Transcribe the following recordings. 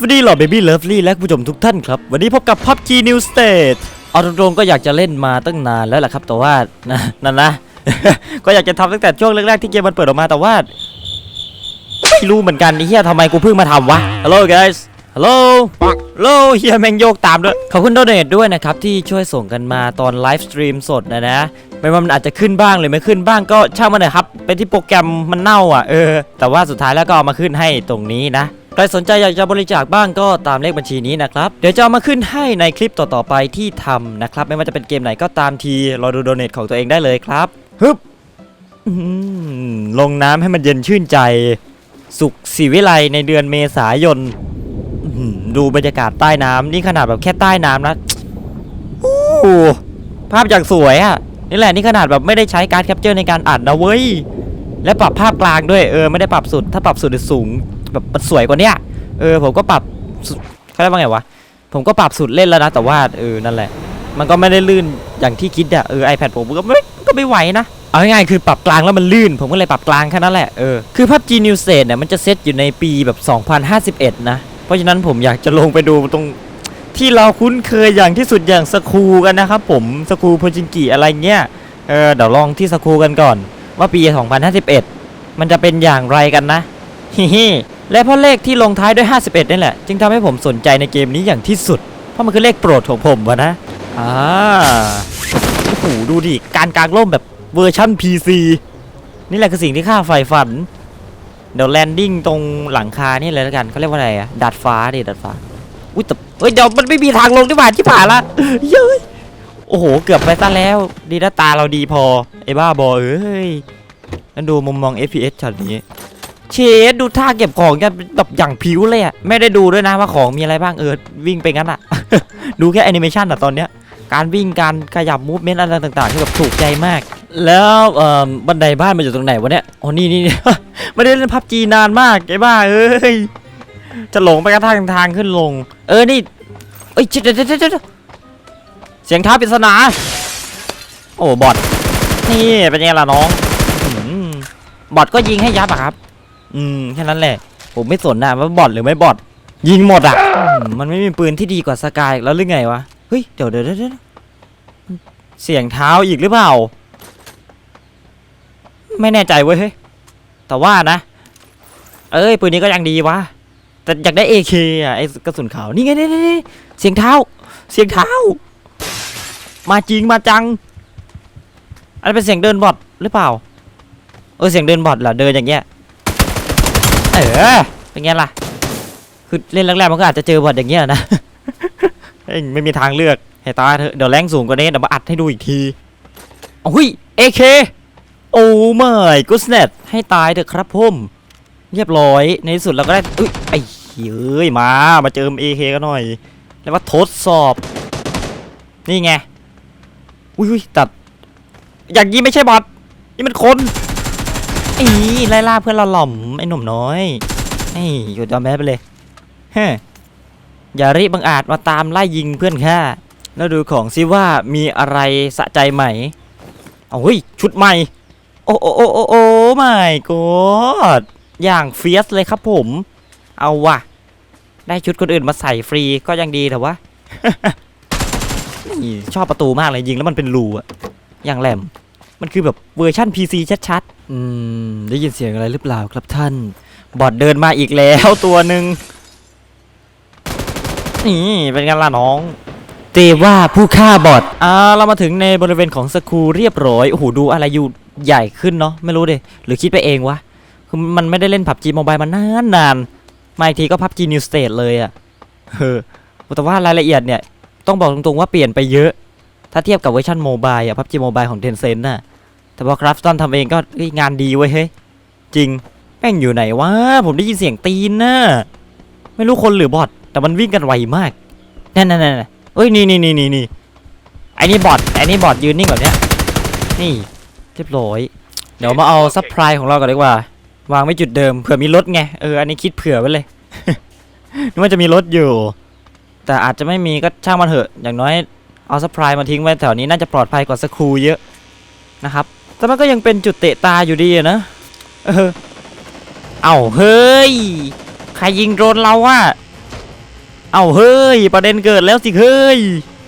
สวัสดีเหล่อเบบี้เลิฟลี่และผู้ชมทุกท่านครับ วันนี้พบกับ PUBG New State เอาตรงๆก็อยากจะเล่นมาตั้งนานแล้วแหละครับ แต่ว่านั่นนะ ก็อยากจะทำตั้งแต่ช่วงแรกๆที่เกมมันเปิดออกมาแต่ว่าไม่รู้เหมือนกันไอ้เฮียทำไมกูเพิ่งมาทำวะ Hello guys Hello Hello เฮียแมงโยกตามด้วยขอบคุณโดเนทด้วยนะครับ ที่ช่วยส่งกันมาตอนไลฟ์สตรีมสดนะนะไม่ว่ามันอาจจะขึ้นบ้างหรือไม่ขึ้นบ้างก็ช่างมันเลยครับ เป็นที่โปรแกรมมันเน่าอะเออแต่ว่าสุดท้ายแล้วก็เอามาขึ้นให้ตรงนี้นะ ครสนใจอยากจะบริจาคบ้างก็ตามเลขบัญชีนี้นะครับ เดี๋ยวจะเอามาขึ้นให้ในคลิปต่อๆไปที่ทำนะครับ ไม่ว่าจะเป็นเกมไหนก็ตามทีรอดูโดเนทของตัวเองได้เลยครับฮึบลงน้ำให้มันเย็นชื่นใจ สุขศรีวิไลในเดือนเมษายนดูบรรยากาศใต้น้ำนี่ขนาดแบบแค่ใต้น้ำนะภาพอย่างสวยอะ่ะนี่แหละนี่ขนาดแบบไม่ได้ใช้การแคปเจอร์ในการอัดนะเว้ย และปรับภาพกลางด้วยเออไม่ได้ปรับสุด ถ้าปรับสุดจะสูง แบบมันสวยกว่าเนี้ยเออผมก็ปรับสุดเขาเรียกว่าไงวะผมก็ปรับสุดเล่นแล้วนะแต่ว่าเออนั่นแหละ มันก็ไม่ได้ลื่นอย่างที่คิดอะเออ iPad ผมก็ไม่ก็ไม่ไหวนะเอาง่ายๆคือปรับกลางแล้วมันลื่น ผมก็เลยปรับกลางแค่นั้นแหละเออคือ PUBG New s t a t เนี่ยมันจะเซตอยู่ในปีแบบ 2051 นะ เพราะฉะนั้นผมอยากจะลงไปดูตรงที่เราคุ้นเคยอย่างที่สุดอย่างสคูกันนะครับผมสคูโพจิงกิอะไรเงี้ยเออเดี๋ยวลองที่สคูกันก่อน ว่าปี 2051 มันจะเป็นอย่างไรกันนะฮิฮิ และเพราะเลขที่ลงท้ายด้วย 51นี่แหละ จึงทำให้ผมสนใจในเกมนี้อย่างที่สุด เพราะมันคือเลขโปรดของผมวะนะ อ่า โอ้โห ดูดิ การกางร่มแบบเวอร์ชั่น PC นี่แหละคือสิ่งที่ข้าใฝ่ฝัน เดี๋ยวแลนดิ้งตรงหลังคานี่เลยแล้วกันเขาเรียกว่าอะไรอะดาดฟ้าดิดาดฟ้า อุ้ยแต่เฮ้ยเดี๋ยวมันไม่มีทางลงที่ผ่านที่ผ่านละเย้ยโอ้โห เกือบไปซะแล้ว ดีนะตาเราดีพอไอ้บ้าบอเอ้ยนั่นดูมุมมอง FPS ช็อตนี้ เชดดูท่าเก็บของกันแบบอย่างผิวเลยอะไม่ได้ดูด้วยนะว่าของมีอะไรบ้างเออวิ่งไปงั้นอะดูแค่แอนิเมชันอะตอนเนี้ยการวิ่งการขยับมูฟเมนต์อะไรต่างๆที่แบบถูกใจมาก แล้วเออบันไดบ้านมันอยู่ตรงไหนวะเนี่ยอ๋อนี่นี่ไม่ได้เล่นพับจีนานมากไอ้บ้าเอ้ยจะหลงไปกระทั่งทางขึ้นลง เออนี่เอ้ยเจ๊เจ๊เจเจเสียงท้าปริศนา โอ้บอทนี่เป็นยังไงล่ะน้องบอทก็ยิงให้ยับอะครับ อืมแค่นั้นแหละ ผมไม่สนนะว่าบอทหรือไม่บอทยิงหมดอะอืมมันไม่มีปืนที่ดีกว่าสกายแล้วหรือไงวะเฮ้ยเดี๋ยวเดี๋ยวเดี๋ยวเดี๋ยวเสียงเท้าอีกหรือเปล่า ไม่แน่ใจเว้ยเฮ้ยแต่ว่านะ เอ้ยปืนนี้ก็ยังดีวะแต่อยากได้ AK อะไอ้กระสุนขาวนี่ไงนี่นี่นี่เสียงเท้า เสียงเท้า มาจริงมาจัง อันนนเป็นเสียงเดินบอทหรือเปล่า เออเสียงเดินบอทเหรอเดินอย่างเงี้ย เออเป็นไงล่ะ คือเล่นแรกๆมันก็อาจจะเจอบอทอย่างเงี้ยนะเอ้ยไม่มีทางเลือกให้ตายเถอะเดี๋ยวแรงสูงกว่านี้เดี๋ยวมาอัดให้ดูอีกทีโอ้ยเอเคโอ้ไม่กุสเน็ตให้ตายเถอะครับผมเรียบร้อยในที่สุดเราก็ได้อุ้ยไอ้เฮ้ยมามาเจอเอเคกันหน่อย แล้วว่าทดสอบ นี่ไงอุ้ยอุ้ยตัด อย่างนี้ไม่ใช่บอทนี่มันคน ไอีไล่ล่าเพื่อนเราหล่อมไอ้หนุ่มน้อยไอ้อยู่จอมแพ้ไปเลยเฮ้อย่าริบังอาจมาตามไล่ยิงเพื่อนข้าแล้วดูของซิว่ามีอะไรสะใจไหมเอาเฮ้ยชุดใหม่ โอ้โอ้โอ้โอ้โอ้ไม่กดอย่างเฟียสเลยครับผม เอาว่ะ ได้ชุดคนอื่นมาใส่ฟรีก็ยังดีแต่ว่าชอบประตูมากเลยยิงแล้วมันเป็นรูอะอย่างแหลม มันคือแบบเวอร์ชั่น PC ชัดๆ อืม ได้ยินเสียงอะไรหรือเปล่าครับท่าน บอดเดินมาอีกแล้วตัวหนึ่งนี่เป็นไงล่ะน้อง เตว่าผู้ฆ่าบอทอ่าเรามาถึงในบริเวณของสกูเรียบร้อย โอ้โห ดูอะไรอยู่ใหญ่ขึ้นเนาะ ไม่รู้เดยหรือคิดไปเองวะ คือมันไม่ได้เล่นผับจีโมบายมานานนานๆมาอีกทีก็พับจีนิวสเตทเลยอะ่ะเออแต่ว่ารายละเอียดเนี่ย ต้องบอกตรงๆว่าเปลี่ยนไปเยอะ ถ้าเทียบกับเวอร์ชันโมบายอะพับจีโมบายของเทนเซ็นน่ะ แต่พอคราฟตันทำเองก็งานดีเว้ยเฮ้ยจริงแม่งอยู่ไหนวะผมได้ยินเสียงตีนน่ะไม่รู้คนหรือบอทแต่มันวิ่งกันไวมากนั่นนั่นนั่นเอ้ยนี่นี่นี่นี่นี่ไอ้นี่บอทไอ้นี่บอทยืนนิ่งแบบเนี้ยนี่เรียบร้อยเดี๋ยวมาเอาซัพพลายของเราก่อนดีกว่า วางไว้จุดเดิมเผื่อมีรถไงเอออันนี้คิดเผื่อไว้เลยนึกว่าจะมีรถอยู่ แต่อาจจะไม่มีก็ช่างมันเถอะ อย่างน้อยเอาซัพพลายมาทิ้งไว้แถวนี้น่าจะปลอดภัยกว่าสครูเยอะนะครับ แต่มันก็ยังเป็นจุดเตะตาอยู่ดีอะนะ เออ เอ้าเฮ้ย ใครยิงโดนเราอะเอ้าเฮ้ย ประเด็นเกิดแล้วสิเฮ้ย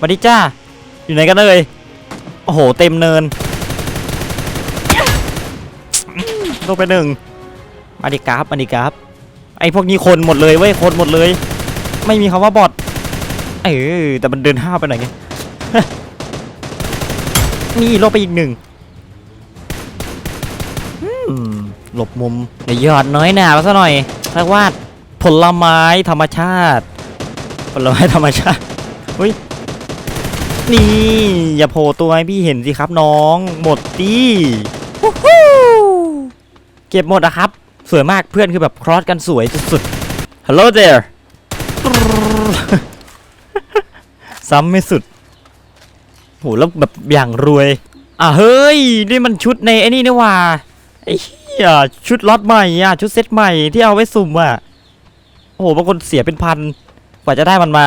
มาดิจ้า อยู่ไหนกันเลยโอ้โห เต็มเนินลงไปหนึ่งมาดิกราฟมาดิกราฟไอพวกนี้คนหมดเลยเว้ย คนหมดเลย ไม่มีคำว่าบอทเออแต่มันเดินห้าวไปหน่อยไงนี่ลบไปอีกหนึ่ง หลบมุมเดี๋ยอดน้อยหนามาซะหน่อยเรียกว่าผลไม้ธรรมชาติ ผลไม้ธรรมชาติเฮ้ยนี่อย่าโผล่ตัวให้พี่เห็นสิครับน้อง หมดตี้เก็บหมดอะครับ สวยมากเพื่อนคือแบบครอสกันสวยสุดๆ Hello there ซ้ำไม่สุดโหแล้วแบบอย่างรวย อะเฮ้ย นี่มันชุดในไอ้นี่นี่ว่าไอ้ เหี้ชุดล็อตใหม่อะชุดเซตใหม่ที่เอาไว้สุ่มอะโอ้โหบางคนเสียเป็นพันกว่าจะได้มันมา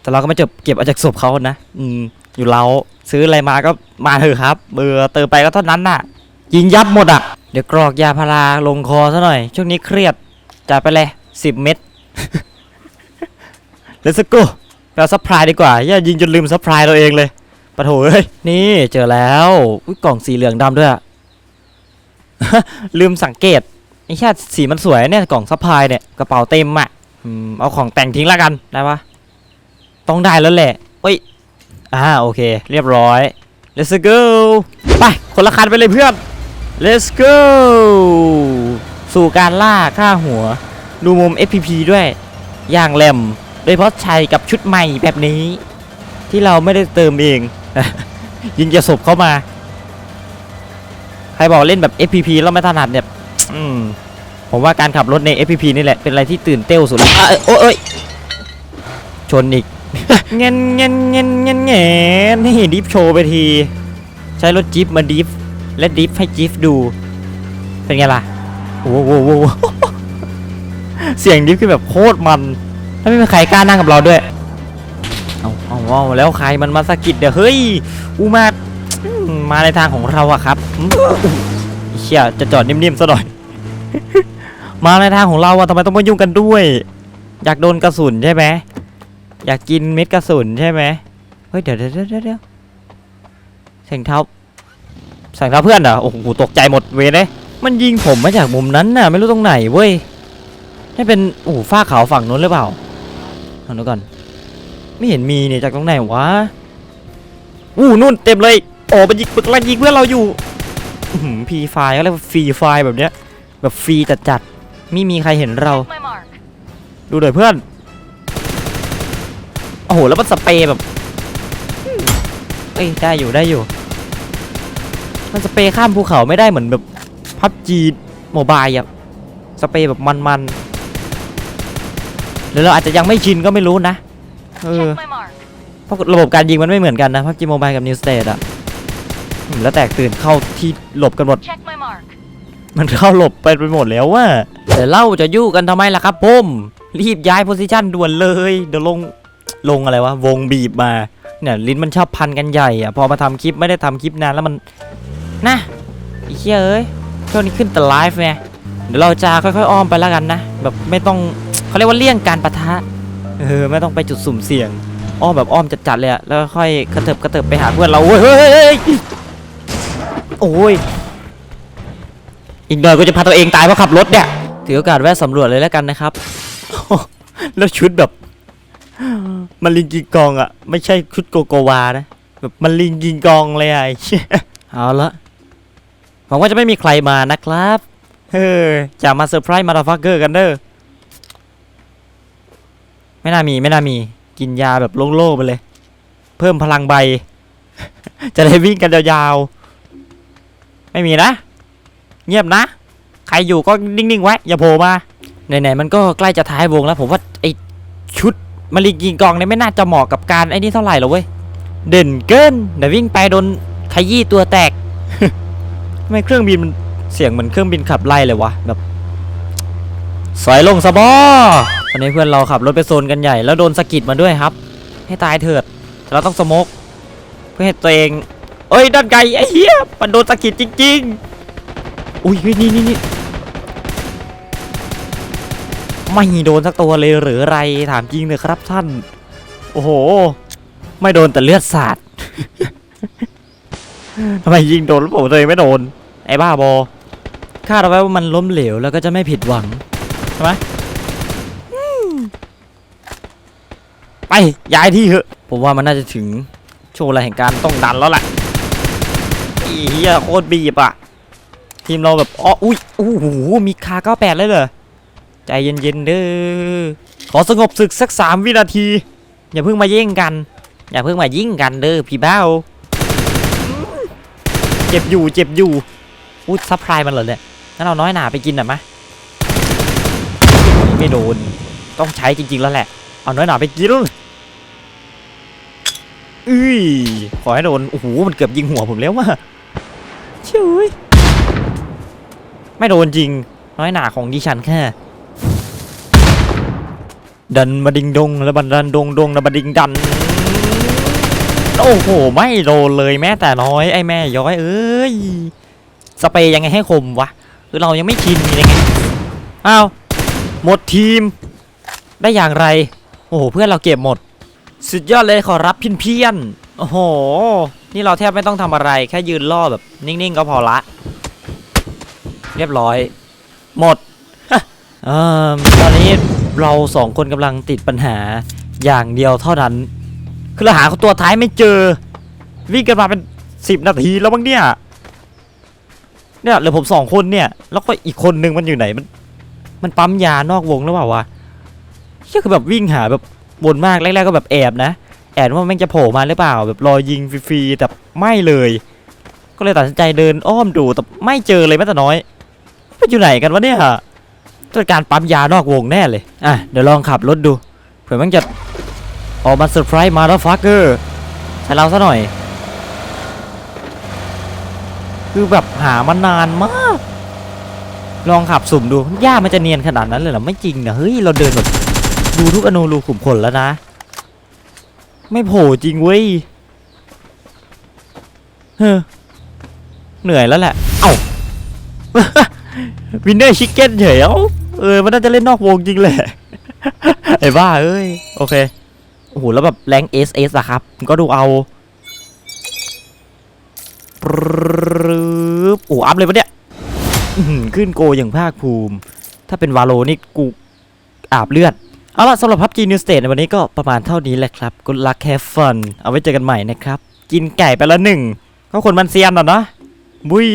แต่เราก็ไม่จบเก็บเอาจากศพเขานะอืมอยู่เราซื้ออะไรมาก็มาเถอะครับเบอร์เติมไปก็เท่านั้นน่ะยิงยับหมดอะเดี๋ยวกรอกยาพาราลงคอซะหน่อย ช่วงนี้เครียดจัดไปเลยสิบเม็ดเลสโก้ไปเอาซัพพลายดีกว่าอย่ายิงจนลืมซัพพลายตัวเองเลยปะโถเอ้ยนี่เจอแล้วกล่องสีเหลืองดำด้วยอะ ลืมสังเกตไอ้แค่สีมันสวยเนี่ยกล่องซัพพลายเนี่ยกระเป๋าเต็มอะอืมเอาของแต่งทิ้งล้วกันได้ปะต้องได้แล้วแหละเฮ้ยอ่าโอเค เรียบร้อย let's go ไปคนละคันไปเลยเพื่อน let's go สู่การล่าฆ่าหัว ดูมุม FPP ด้วยอย่างแหลมโดยเฉพาะชัยกับชุดใหม่แบบนี้ ที่เราไม่ได้เติมเอง ยิงจะศพเข้ามา ใครบอกเล่นแบบ FPP แล้วไม่ถนัดเนี่ยอืมผมว่าการขับรถใน FPP นี่แหละเป็นอะไรที่ตื่นเต้วสุดเลยอะโอ้ยโอ้ยชนอีกเงี้ยเงี้ยเงี้ยเงี้ยเงี้ยนี่ดิฟโชว์ไปที ใช้รถจิ๊บมาดิฟและดิฟให้จิ๊บดู เป็นไงล่ะโอ้โหโอ้โหโอ้โหเสียงดิฟคือแบบโคตรมันถ้าไม่มีใครกล้านั่งกับเราด้วยเอาเอาเอาแล้วใครมันมาสะกิดเดี๋ยวเฮ้ยอูมาอื มาในทางของเราอะครับเชี่ยจะจอดนิ่มๆซะหน่อย มาในทางของเราอะทำไมต้องมายุ่งกันด้วย อยากโดนกระสุนใช่ไหมอยากกินเม็ดกระสุนใช่ไหมเฮ้ยเดี๋ยวเดี๋ยวเดี๋ยวเดี๋ยวแสงเท้าแสงเท้าเพื่อนเหรอโอ้โหตกใจหมดเวเลยมันยิงผมมาจากมุมนั้นน่ะ ไม่รู้ตรงไหนเว้ยนี่เป็นโอ้โหฝ้าขาวฝั่งนู้นหรือเปล่าเอาดูก่อน ไม่เห็นมีเนี่ยจากตรงไหนวะอู้นู่นเต็มเลย โอ้มันยิงปึกลันยิงเพื่อนเราอยู่พีไฟก็เรียกว่าฟรีไฟแบบเนี้ย แบบฟรีจัดๆไม่มีใครเห็นเรา ดูหน่อยเพื่อน โอ้โห แล้วมันสเปรย์แบบเอ้ยได้อยู่ได้อยู่ มันสเปรย์ข้ามภูเขาไม่ได้เหมือนแบบพับจีโมบายอะสเปรย์แบบมันๆหรือเราอาจจะยังไม่ชินก็ไม่รู้นะ เออ เพราะระบบการยิงมันไม่เหมือนกันนะพับจีโมบายกับนิวสเตทอะ แล้วแตกตื่นเข้าที่หลบกันหมด Check my mark. มันเข้าหลบไปไปหมดแล้วว่าแต่เล่าจะยู่กันทำไมล่ะครับผมรีบย้ายโพสิชันด่วนเลยเดี๋ยวลงลงอะไรวะวงบีบมาเนี่ยลิ้นมันชอบพันกันใหญ่อะพอมาทำคลิปไม่ได้ทำคลิปนานแล้วมันนะไอ้เหี้ยเอ้ยช่วงนี้ขึ้นแต่ไลฟ์ไงเดี๋ยวเราจะค่อยๆอ้อมไปแล้วกันนะแบบไม่ต้องเขาเรียกว่าเลี่ยงการปะทะเออไม่ต้องไปจุดสุ่มเสี่ยงอ้อมแบบอ้อมจัดๆเลยอะแล้วค่อยกระเถิบกระเถิบไปหาเพื่อนเราเว้ยเฮ้ยเฮ้ยเฮ้ย โอ้ย อีกหน่อยก็จะพาตัวเองตายเพราะขับรถเนี่ยถือโอกาสแวะสำรวจเลยแล้วกันนะครับ แล้วชุดแบบ มันลิงกิงกองอะ ไม่ใช่ชุดโกโกวานะ แบบมันลิงกิงกองเลยอะไอ้เหี้ยเอาละหวังว่าจะไม่มีใครมานะครับเฮ้ยจะมาเซอร์ไพรส์มาดาฟักเกอร์กันเด้อไม่น่ามีไม่น่ามีกินยาแบบโล่งๆไปเลย เพิ่มพลังใบ จะได้วิ่งกันยาวๆ ไม่มีนะ เงียบนะ ใครอยู่ก็นิ่งๆไว้ อย่าโผล่มา ไหนๆมันก็ใกล้จะท้ายวงแล้ว ผมว่าไอชุดมาริกิงกองเนี่ยไม่น่าจะเหมาะกับการไอ้นี่เท่าไหร่หรอกเว้ย เด่นเกินเดี๋ยววิ่งไปโดนขยี้ตัวแตกทำไมเครื่องบินมันเสียงเหมือนเครื่องบินขับไล่เลยวะแบบสอยลงสะบอตอนนี้เพื่อนเราขับรถไปโซนกันใหญ่แล้วโดนสะกิดมาด้วยครับ ให้ตายเถิดแต่เราต้องสโมกเพื่อให้ตัวเอง อ้ยด้านไกลไอ้เหี้ยมันโดนสะกิดจริงๆ อุ้ยเฮ้ยนี่นี่นี่ไม่โดนสักตัวเลยหรือไรถามจริงเลยครับท่าน โอ้โห ไม่โดนแต่เลือดสาดทำไมยิงโดนแล้วผมตัวเองไม่โดน ไอ้บ้าบอคาดเอาไว้ว่ามันล้มเหลวแล้วก็จะไม่ผิดหวังใช่ไหมไปย้ายที่เถอะ ผมว่ามันน่าจะถึงช่วงเวลาแห่งการต้องดันแล้วแหละ เฮียโคตรบีบอะ ทีมเราแบบอ๋ออุ้ยโอ้โหมีคา98เลยเหรอ ใจเย็นๆเด้อ ขอสงบศึกสักสามวินาที อย่าเพิ่งมาแย่งกัน อย่าเพิ่งมายิงกันเด้อพี่เบ้า เจ็บอยู่เจ็บอยู่อุ้ซัพพลายมันเหรอเนี่ยงั้นเราน้อยหนาไปกินหน่อยมะไม่โดน ต้องใช้จริง ๆ แล้วแหละ เอาน้อยหนาไปกินอุ้ย ขอให้โดน โอ้โห มันเกือบยิงหัวผมแล้วว่ะ เช่ยไม่โดนจริง น้อยหนาของดิฉันแค่ ดันมาดิงดงแล้วบันดันดงดงนะบันดิงดัน โอ้โห ไม่โดนเลยแม้แต่น้อยไอ้แม่ย้อย เอ้ย สเปย์ยังไงให้คมวะคือเรายังไม่ชินยังไง อ้าว หมดทีม ได้อย่างไร โอ้โห เพื่อนเราเก็บหมด สุดยอดเลยขอรับพินเพี้ยนๆโอ้โห นี่เราแทบไม่ต้องทำอะไรแค่ยืนล่อแบบนิ่งๆก็พอละ เรียบร้อย หมดอตอนนี้เราสองคนกำลังติดปัญหาอย่างเดียวเท่านั้น คือเราหาตัวท้ายไม่เจอ วิ่งกันมาเป็นสิบนาทีแล้วมั้งเนี่ย เนี่ยเหลือผมสองคนเนี่ย แล้วก็อีกคนนึงมันอยู่ไหนมันมันปั๊มยานอกวงหรือเปล่าวะเชี่ยคือแบบวิ่งหาแบบวนมากแรกๆก็แบบแอบนะ แอบว่าแม่งจะโผล่มาหรือเปล่า แบบรอยิงฟรีๆแต่ไม่เลย ก็เลยตัดสินใจเดินอ้อมดูแต่ไม่เจอเลยแม้แต่น้อยมันอยู่ไหนกันวะเนี่ยต้องเป็นการปั๊มยานอกวงแน่เลยอะเดี๋ยวลองขับรถดูเผื่อมันจะออกมาเซอร์ไพรส์มาแล้วฟักเกอร์ใช้เราซะหน่อย คือแบบหามานานมาก ลองขับสุ่มดูย่ามันจะเนียนขนาดนั้นเลยเหรอไม่จริงนะเฮ้ยเราเดินแบบดูทุกอนูรูขุมขนแล้วนะ ไม่โผล่จริงเว้ย เฮ้อ เหนื่อยแล้วแหละ เอ้า วินเนอร์ชิคเก้นเฉยเอ้า เออ มันน่าจะเล่นนอกวงจริงแหละ ไอ้บ้าเอ้ย โอเค โอ้โห แล้วแบบแรงเอสเอสอะครับ ก็ดูเอาปรึบโอ้อัพเลยปะเนี่ยขึ้นโกอย่างภาคภูมิ ถ้าเป็นวาโลนี่กูอาบเลือด เอาล่ะสำหรับพับจีนิวสเตทในวันนี้ก็ประมาณเท่านี้แหละครับกุลลักแคฟฟันเอาไว้เจอกันใหม่นะครับ กินไก่ไปละหนึ่งก็คนมันเซียนอะนะบุย